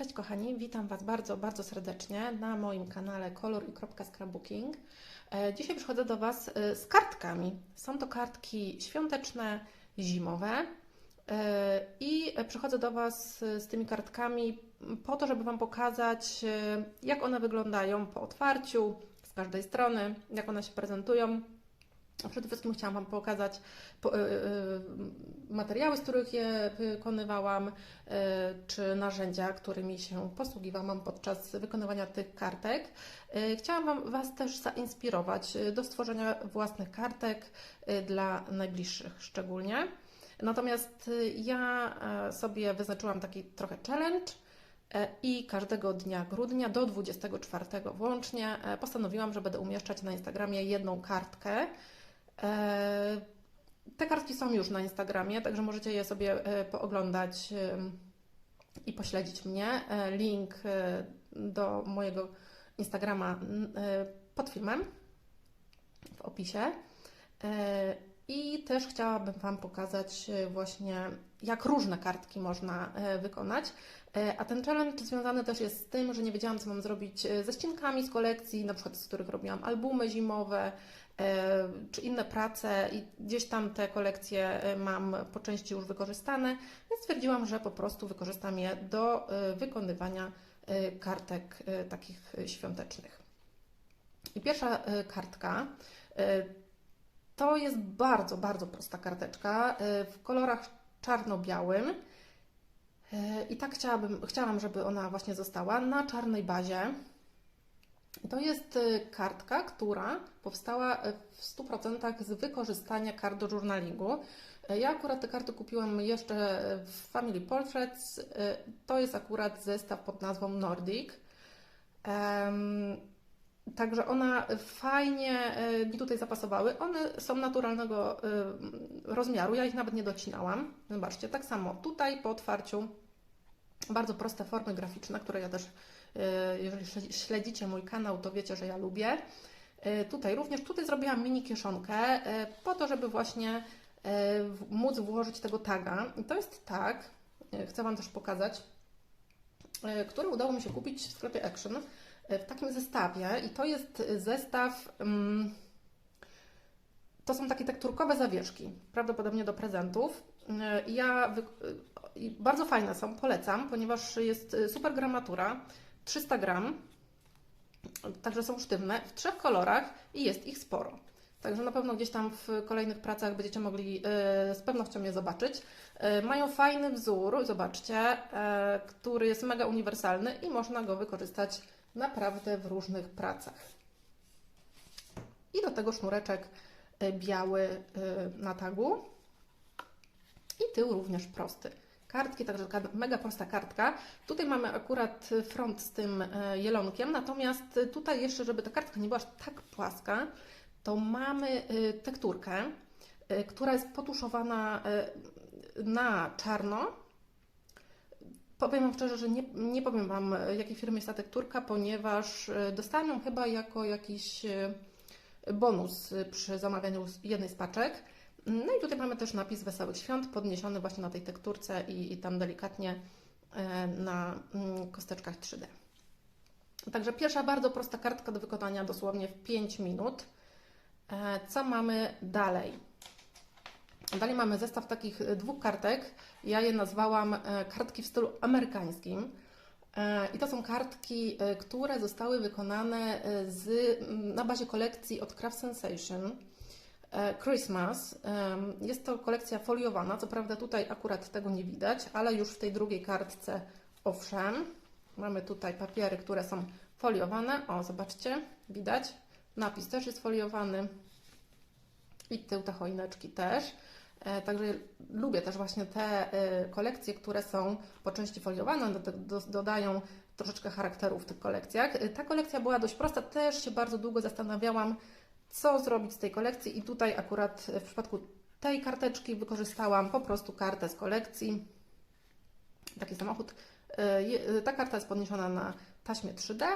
Cześć kochani, witam Was bardzo, bardzo serdecznie na moim kanale Kolor i kropka Scrapbooking. E, Dzisiaj przychodzę do Was e, z kartkami. Są to kartki świąteczne, zimowe E, i przychodzę do Was z tymi kartkami po to, żeby Wam pokazać, jak one wyglądają po otwarciu z każdej strony, jak one się prezentują. Przede wszystkim chciałam Wam pokazać po, y, y, materiały, z których je wykonywałam, y, czy narzędzia, którymi się posługiwałam podczas wykonywania tych kartek. Chciałam wam, Was też zainspirować do stworzenia własnych kartek dla najbliższych szczególnie. Natomiast ja e, sobie wyznaczyłam taki trochę challenge. E, I każdego dnia grudnia do 24 włącznie e, postanowiłam, że będę umieszczać na Instagramie jedną kartkę. E, Te kartki są już na Instagramie, także możecie je sobie e, pooglądać em, i pośledzić mnie. E, Link e, do mojego Instagrama e, pod filmem w opisie. Też chciałabym Wam pokazać e, właśnie, jak różne kartki można e, wykonać. E, A ten challenge związany też jest z tym, że nie wiedziałam, co mam zrobić ze ścinkami z kolekcji, na przykład z których robiłam albumy zimowe, czy inne prace i gdzieś tam te kolekcje mam po części już wykorzystane, więc stwierdziłam, że po prostu wykorzystam je do wykonywania kartek takich świątecznych. I pierwsza kartka to jest bardzo, bardzo prosta karteczka e, w kolorach czarno-białym. E, I tak chciałabym, chciałam, żeby ona właśnie została na czarnej bazie. To jest e, kartka, która powstała w 100% z wykorzystania kart do journalingu. Ja akurat te karty kupiłam jeszcze w Family Portraits. To jest akurat zestaw pod nazwą Nordic. Także one fajnie e, mi tutaj zapasowały. One są naturalnego e, rozmiaru, ja ich nawet nie docinałam. Zobaczcie, tak samo tutaj po otwarciu bardzo proste formy graficzne, które ja też, e, jeżeli śledzi- śledzicie mój kanał, to wiecie, że ja lubię. Tutaj również, tutaj zrobiłam mini kieszonkę po to, żeby właśnie móc włożyć tego taga. I to jest tag, chcę Wam też pokazać, który udało mi się kupić w sklepie Action w takim zestawie. I to jest zestaw. mm, To są takie tekturkowe zawieszki, prawdopodobnie do prezentów. E, Ja i bardzo fajne są, polecam, ponieważ jest e, super gramatura, 300 gram, także są sztywne w trzech kolorach i jest ich sporo. Także na pewno gdzieś tam w kolejnych pracach będziecie mogli e, z pewnością je zobaczyć. E, Mają fajny wzór, zobaczcie, e, który jest mega uniwersalny i można go wykorzystać naprawdę w różnych pracach. I do tego sznureczek e, biały e, na tagu. I tył również prosty. Kartki, także taka mega prosta kartka. Tutaj mamy akurat front z tym e, jelonkiem, natomiast tutaj jeszcze, żeby ta kartka nie była aż tak płaska, to mamy tekturkę, która jest potuszowana na czarno. Powiem Wam szczerze, że nie, nie powiem Wam, e, jakiej firmy jest ta tekturka, ponieważ e, dostałam ją chyba jako jakiś e, bonus przy zamawianiu jednej z paczek. No i tutaj mamy też napis Wesołych Świąt, podniesiony właśnie na tej tekturce i, i tam delikatnie na mm, kosteczkach 3D. Także pierwsza bardzo prosta kartka do wykonania dosłownie w 5 minut. Co mamy dalej? Dalej mamy zestaw takich e, dwóch kartek. Ja je nazwałam e, kartki w stylu amerykańskim. E, I to są kartki, które zostały wykonane z, na bazie kolekcji od Craft Sensation. Christmas. Jest to kolekcja foliowana. Co prawda tutaj akurat tego nie widać, ale już w tej drugiej kartce owszem. Mamy tutaj papiery, które są foliowane. O, zobaczcie, widać. Napis też jest foliowany. I tył te choineczki też. E, Także lubię też właśnie te e, kolekcje, które są po części foliowane, do, do, dodają troszeczkę charakteru w tych kolekcjach. E, Ta kolekcja była dość prosta, też się bardzo długo zastanawiałam, co zrobić z tej kolekcji i tutaj akurat w przypadku tej karteczki wykorzystałam po prostu kartę z kolekcji. Taki samochód. Ta karta jest podniesiona na taśmie 3D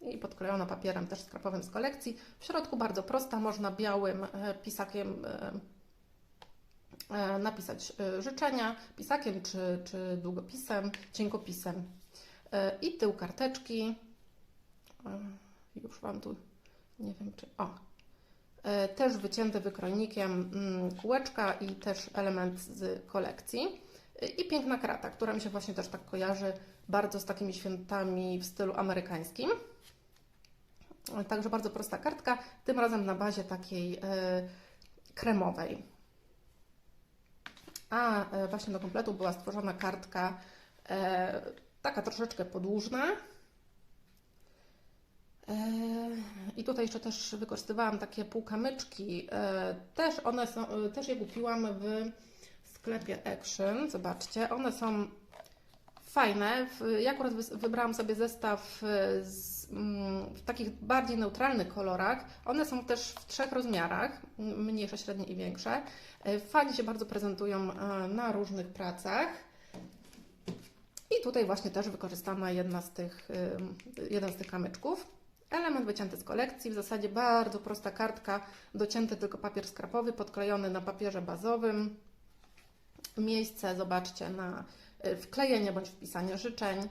i podklejona papierem też skrapowym z kolekcji. W środku bardzo prosta, można białym pisakiem napisać e, życzenia, pisakiem czy, czy długopisem, cienkopisem. e, i tył karteczki. E, Już Wam tu nie wiem czy. O! E, Też wycięty wykrojnikiem mm, kółeczka i też element z kolekcji. E, I piękna krata, która mi się właśnie też tak kojarzy bardzo z takimi świętami w stylu amerykańskim. E, Także bardzo prosta kartka, tym razem na bazie takiej e, kremowej. A e, właśnie do kompletu była stworzona kartka e, taka troszeczkę podłużna. E, I tutaj jeszcze też wykorzystywałam takie półkamyczki. Też one są, też je kupiłam w sklepie Action. Zobaczcie, one są fajne. Ja akurat wybrałam sobie zestaw z, w takich bardziej neutralnych kolorach. One są też w trzech rozmiarach, mniejsze, średnie i większe. E, Fajnie się bardzo prezentują e, na różnych pracach. I tutaj właśnie też wykorzystana jedna z tych, y, jeden z tych kamyczków. Element wycięty z kolekcji, w zasadzie bardzo prosta kartka, docięty tylko papier skrapowy, podklejony na papierze bazowym. Miejsce, zobaczcie, na y, wklejenie bądź wpisanie życzeń.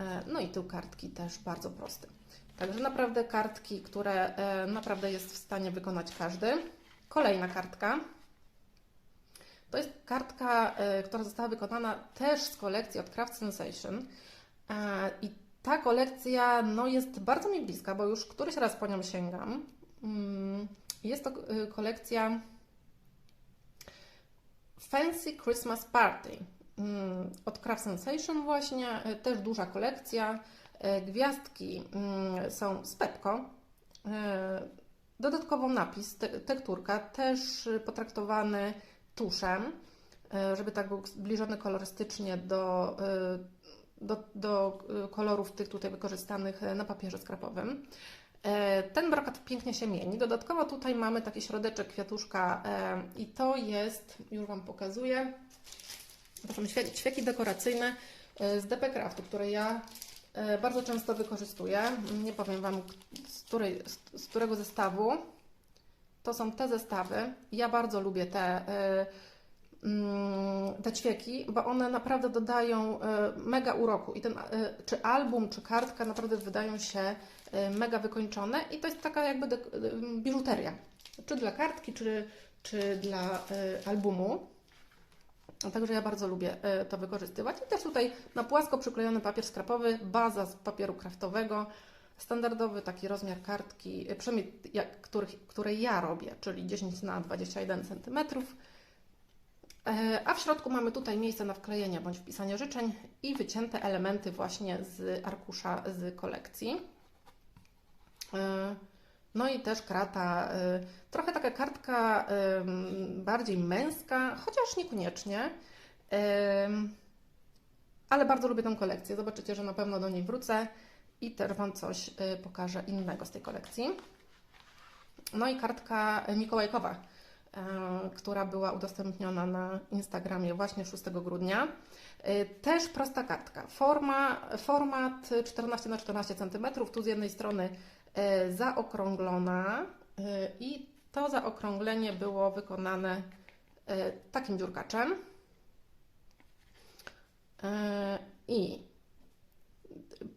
E, No i tył kartki też bardzo prosty. Także naprawdę kartki, które e, naprawdę jest w stanie wykonać każdy. Kolejna kartka. To jest kartka, e, która została wykonana też z kolekcji od Craft Sensation. I ta kolekcja no, jest bardzo mi bliska, bo już któryś raz po nią sięgam. Mm, Jest to kolekcja Fancy Christmas Party od Craft Sensation właśnie, e, też duża kolekcja. E, Gwiazdki mm, są z Pepko. E, Dodatkowo napis, te, tekturka, też potraktowany tuszem, żeby tak był zbliżony kolorystycznie do, do, do kolorów tych tutaj wykorzystanych na papierze skrapowym. Ten brokat pięknie się mieni. Dodatkowo tutaj mamy taki środeczek kwiatuszka i to jest, już Wam pokazuję, świe- ćwieki dekoracyjne e, z DP Craftu, które ja e, bardzo często wykorzystuję. Nie powiem Wam, z, której, z, którego zestawu. To są te zestawy. Ja bardzo lubię te, e, mm, te ćwieki, bo one naprawdę dodają mega uroku. I ten, czy album, czy kartka naprawdę wydają się mega wykończone i to jest taka jakby biżuteria. Czy dla kartki, czy, czy dla albumu. Także ja bardzo lubię e, to wykorzystywać. I też tutaj na płasko przyklejony papier skrapowy, baza z papieru kraftowego, standardowy taki rozmiar kartki, e, przynajmniej jak, których, której ja robię, czyli 10 na 21 cm. E, A w środku mamy tutaj miejsce na wklejenie bądź wpisanie życzeń i wycięte elementy właśnie z arkusza z kolekcji. No i też krata, e, trochę taka kartka em, bardziej męska, chociaż niekoniecznie. Em, Ale bardzo lubię tę kolekcję. Zobaczycie, że na pewno do niej wrócę i też Wam coś pokażę innego z tej kolekcji. No i kartka mikołajkowa, która była udostępniona na Instagramie właśnie 6 grudnia. Też prosta kartka. Forma, format 14 na 14 cm. Tu z jednej strony zaokrąglona e, i to zaokrąglenie było wykonane e, takim dziurkaczem. E, I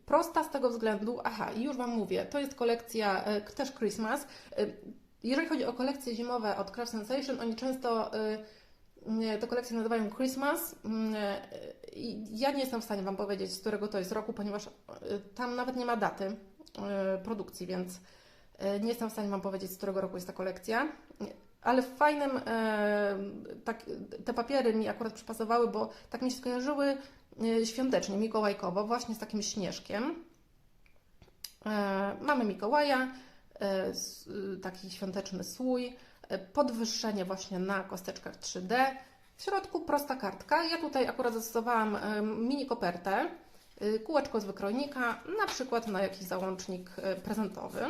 prosta z tego względu, aha, już Wam mówię, to jest kolekcja e, też Christmas. E, Jeżeli chodzi o kolekcje zimowe od Craft Sensation, oni często e, te kolekcje nazywają Christmas. Mm, e, Ja nie jestem w stanie Wam powiedzieć, z którego to jest roku, ponieważ e, tam nawet nie ma daty e, produkcji, więc e, nie jestem w stanie Wam powiedzieć, z którego roku jest ta kolekcja. Ale fajnym, e, tak, te papiery mi akurat przypasowały, bo tak mi się skojarzyły e, świątecznie, mikołajkowo, właśnie z takim śnieżkiem. E, Mamy Mikołaja, e, taki świąteczny słój, e, podwyższenie właśnie na kosteczkach 3D. W środku prosta kartka. Ja tutaj akurat zastosowałam e, mini kopertę, kółeczko z wykrojnika, na przykład na jakiś załącznik e, prezentowy.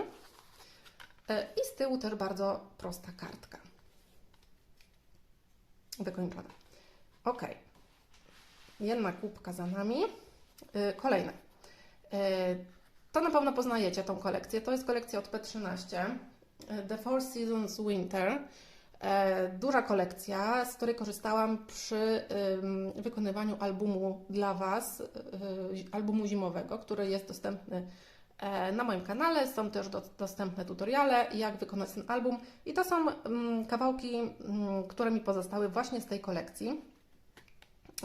E, I z tyłu też bardzo prosta kartka. Wykończona. Ok. Jedna kubka za nami. Kolejne. To na pewno poznajecie tą kolekcję. To jest kolekcja od P13. e, The Four Seasons Winter. E, Duża kolekcja, z której korzystałam przy wykonywaniu albumu dla Was, y, albumu zimowego, który jest dostępny e, na moim kanale. Są też do, dostępne tutoriale, jak wykonać ten album. I to są kawałki, które mi pozostały właśnie z tej kolekcji.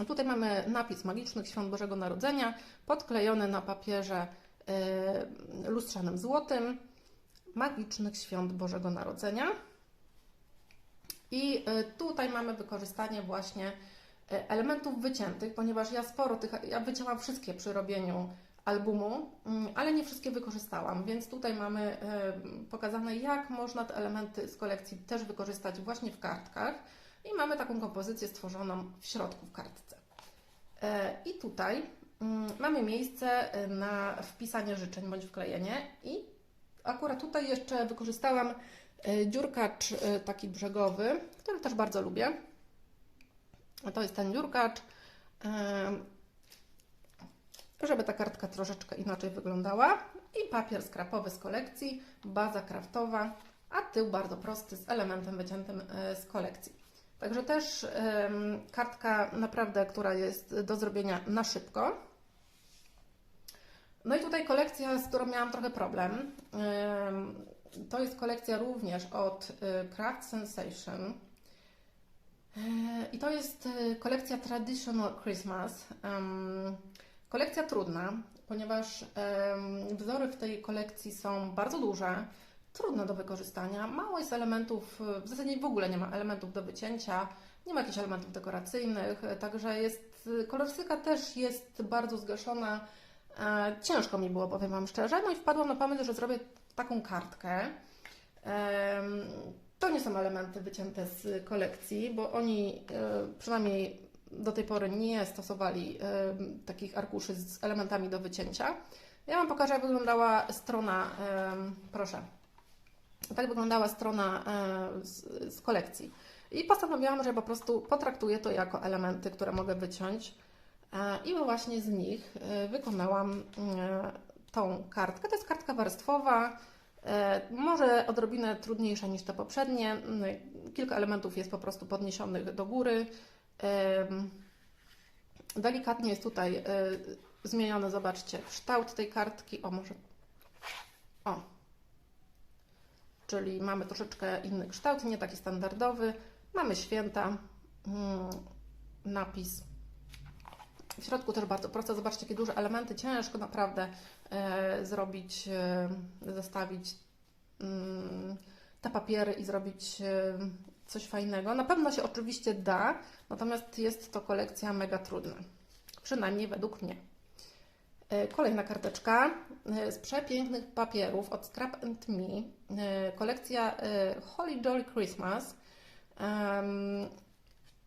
Tutaj mamy napis Magicznych Świąt Bożego Narodzenia, podklejony na papierze y, lustrzanym złotym. Magicznych Świąt Bożego Narodzenia. I y, tutaj mamy wykorzystanie właśnie y, elementów wyciętych, ponieważ ja sporo tych, ja wycięłam wszystkie przy robieniu albumu, mm, ale nie wszystkie wykorzystałam, więc tutaj mamy y, pokazane, jak można te elementy z kolekcji też wykorzystać właśnie w kartkach i mamy taką kompozycję stworzoną w środku w kartce. E, I tutaj mm, mamy miejsce na wpisanie życzeń bądź wklejenie i akurat tutaj jeszcze wykorzystałam dziurkacz y, taki brzegowy, który też bardzo lubię. To jest ten dziurkacz, y, żeby ta kartka troszeczkę inaczej wyglądała i papier skrapowy z kolekcji, baza kraftowa, a tył bardzo prosty z elementem wyciętym z kolekcji. Także też kartka naprawdę, która jest do zrobienia na szybko. No i tutaj kolekcja, z którą miałam trochę problem. To jest kolekcja również od y, Craft Sensation. E, I to jest y, kolekcja Traditional Christmas. Kolekcja trudna, ponieważ wzory w tej kolekcji są bardzo duże, trudne do wykorzystania. Mało jest elementów, y, w zasadzie w ogóle nie ma elementów do wycięcia, nie ma jakichś elementów dekoracyjnych, y, także jest, y, kolorystyka też jest bardzo zgaszona. E, Ciężko mi było, powiem Wam szczerze, no i wpadłam na pomysł, że zrobię taką kartkę. To nie są elementy wycięte z kolekcji, bo oni e, przynajmniej do tej pory nie stosowali e, takich arkuszy z elementami do wycięcia. Ja Wam pokażę, jak wyglądała strona, proszę, tak wyglądała strona e, z, z kolekcji. I postanowiłam, że po prostu potraktuję to jako elementy, które mogę wyciąć. I właśnie z nich wykonałam tą kartkę. To jest kartka warstwowa, e, może odrobinę trudniejsza niż te poprzednie. Mm, Kilka elementów jest po prostu podniesionych do góry. Delikatnie jest tutaj e, zmieniony, zobaczcie, kształt tej kartki. O, może. O, czyli mamy troszeczkę inny kształt, nie taki standardowy. Mamy święta, mm, napis. W środku też bardzo proste. Zobaczcie, jakie duże elementy. Ciężko naprawdę zrobić, e, zestawić mm, te papiery i zrobić e, coś fajnego. Na pewno się oczywiście da, natomiast jest to kolekcja mega trudna. Przynajmniej według mnie. E, Kolejna karteczka e, z przepięknych papierów od Scrap and Me. E, Kolekcja e, Holly Jolly Christmas.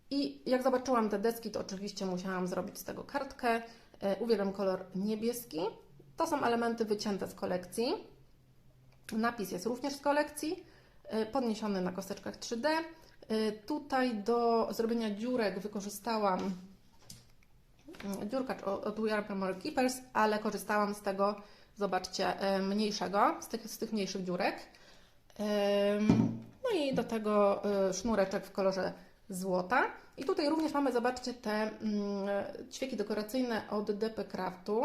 I jak zobaczyłam te deski, to oczywiście musiałam zrobić z tego kartkę. E, Uwielbiam kolor niebieski. To są elementy wycięte z kolekcji. Napis jest również z kolekcji, e, podniesiony na kosteczkach 3D. E, Tutaj do zrobienia dziurek wykorzystałam mm, dziurkacz od We Are Memory Keepers, ale korzystałam z tego, zobaczcie, e, mniejszego, z tych, z tych mniejszych dziurek. No i do tego sznureczek w kolorze złota. I tutaj również mamy, zobaczcie, te mm, ćwieki dekoracyjne od DP Craftu.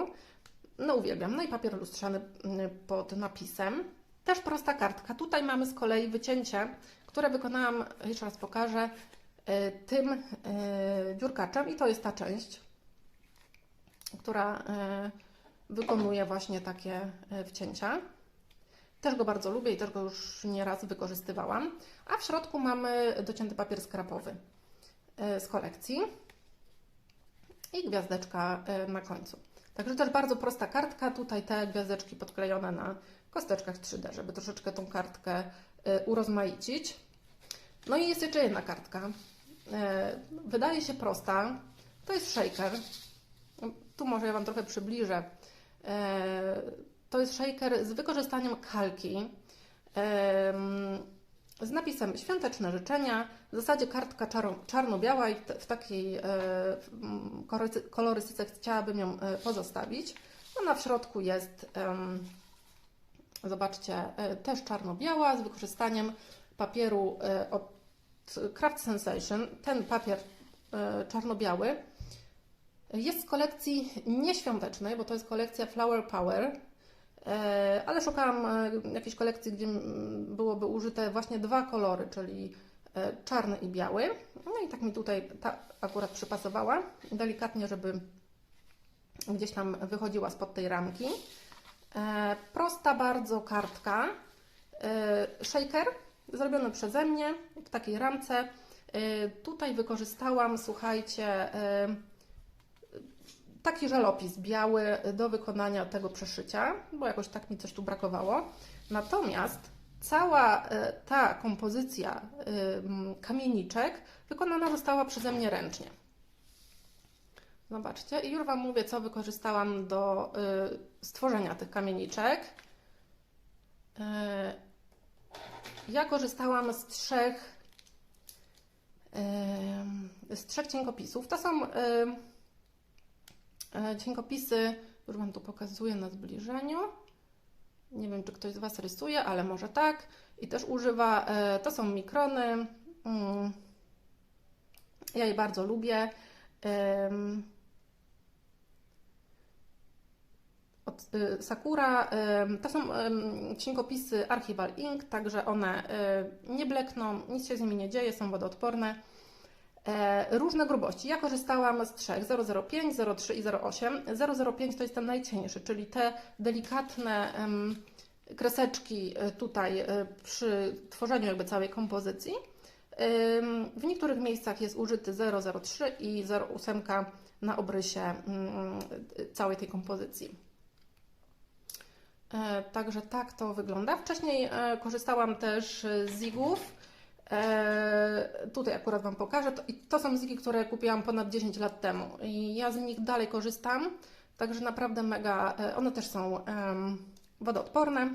No uwielbiam. No i papier lustrzany mm, pod napisem. Też prosta kartka. Tutaj mamy z kolei wycięcie, które wykonałam, jeszcze raz pokażę, e, tym e, dziurkaczem i to jest ta część, która e, wykonuje właśnie takie wcięcia. Też go bardzo lubię i też go już nieraz wykorzystywałam. A w środku mamy docięty papier skrapowy z kolekcji i gwiazdeczka na końcu. Także też bardzo prosta kartka. Tutaj te gwiazdeczki podklejone na kosteczkach 3D, żeby troszeczkę tą kartkę e, urozmaicić. No i jest jeszcze jedna kartka. E, Wydaje się prosta. To jest shaker. Tu może ja Wam trochę przybliżę. E, To jest shaker z wykorzystaniem kalki. Z napisem świąteczne życzenia. W zasadzie kartka czarno-biała i w takiej e, mm, kolory- kolorystyce chciałabym ją e, pozostawić. Ona w środku jest, zobaczcie, e, też czarno-biała z wykorzystaniem papieru od Craft Sensation, ten papier czarno-biały, jest z kolekcji nieświątecznej, bo to jest kolekcja Flower Power, ale szukałam e, jakiejś kolekcji, gdzie byłoby użyte właśnie dwa kolory, czyli e, czarny i biały. No i tak mi tutaj ta akurat przypasowała, delikatnie, żeby gdzieś tam wychodziła spod tej ramki. E, prosta bardzo kartka, e, shaker zrobiony przeze mnie w takiej ramce. E, tutaj wykorzystałam, słuchajcie, e, taki żelopis biały do wykonania tego przeszycia, bo jakoś tak mi coś tu brakowało. Natomiast cała e, ta kompozycja e, kamieniczek wykonana została przeze mnie ręcznie. Zobaczcie, i już Wam mówię, co wykorzystałam do y, stworzenia tych kamieniczek. Y, ja korzystałam z trzech, z trzech cienkopisów. To są cienkopisy, już Wam tu pokazuję na zbliżeniu. Nie wiem, czy ktoś z Was rysuje, ale może tak. I też używa, y, to są mikrony. Mm, ja je bardzo lubię. Od y, Sakura. To są cienkopisy Archival Ink, także one nie blekną, nic się z nimi nie dzieje, są wodoodporne. E, Różne grubości. Ja korzystałam z trzech: 005, 03 i 08. 005 to jest ten najcieńszy, czyli te delikatne kreseczki y, tutaj y, przy tworzeniu jakby całej kompozycji. W niektórych miejscach jest użyty 003 i 08 na obrysie mm, całej tej kompozycji. E, Także tak to wygląda. Wcześniej e, korzystałam też z zigów. E, Tutaj akurat Wam pokażę. To, to są zigi, które kupiłam ponad 10 lat temu. I ja z nich dalej korzystam. Także naprawdę mega. e, One też są em, wodoodporne.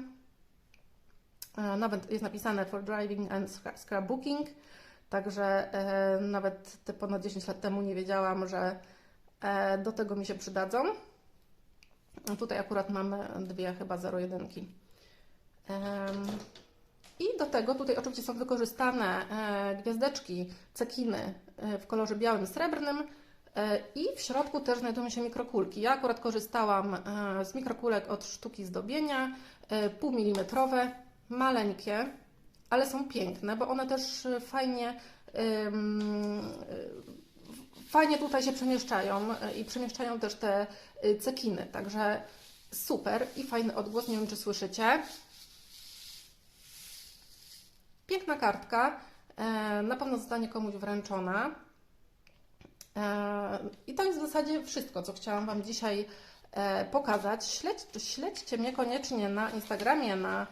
E, Nawet jest napisane for driving and scra- scrapbooking. Także e, nawet te ponad 10 lat temu nie wiedziałam, że e, do tego mi się przydadzą. A Tutaj akurat mamy dwie chyba 01. Em, I do tego tutaj oczywiście są wykorzystane e, gwiazdeczki cekiny e, w kolorze białym srebrnym. e, I w środku też znajdują się mikrokulki. Ja akurat korzystałam z mikrokulek od sztuki zdobienia, e, półmilimetrowe, maleńkie, ale są piękne, bo one też fajnie fajnie tutaj się przemieszczają i przemieszczają też te cekiny, także super i fajny odgłos, nie wiem czy słyszycie. Piękna kartka, e, na pewno zostanie komuś wręczona. E, I to jest w zasadzie wszystko, co chciałam Wam dzisiaj e, pokazać. Śledź, śledźcie mnie koniecznie na Instagramie, na,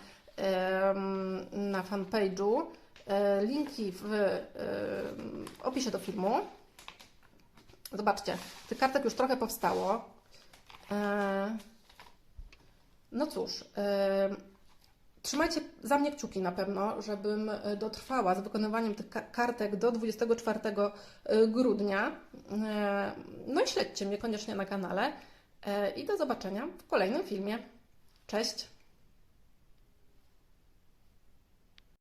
na fanpage'u. Linki w opisie do filmu. Zobaczcie, tych kartek już trochę powstało. No cóż, trzymajcie za mnie kciuki na pewno, żebym e, dotrwała z wykonywaniem tych ka- kartek do 24 grudnia. E, No i śledźcie mnie koniecznie na kanale. E, I do zobaczenia w kolejnym filmie. Cześć!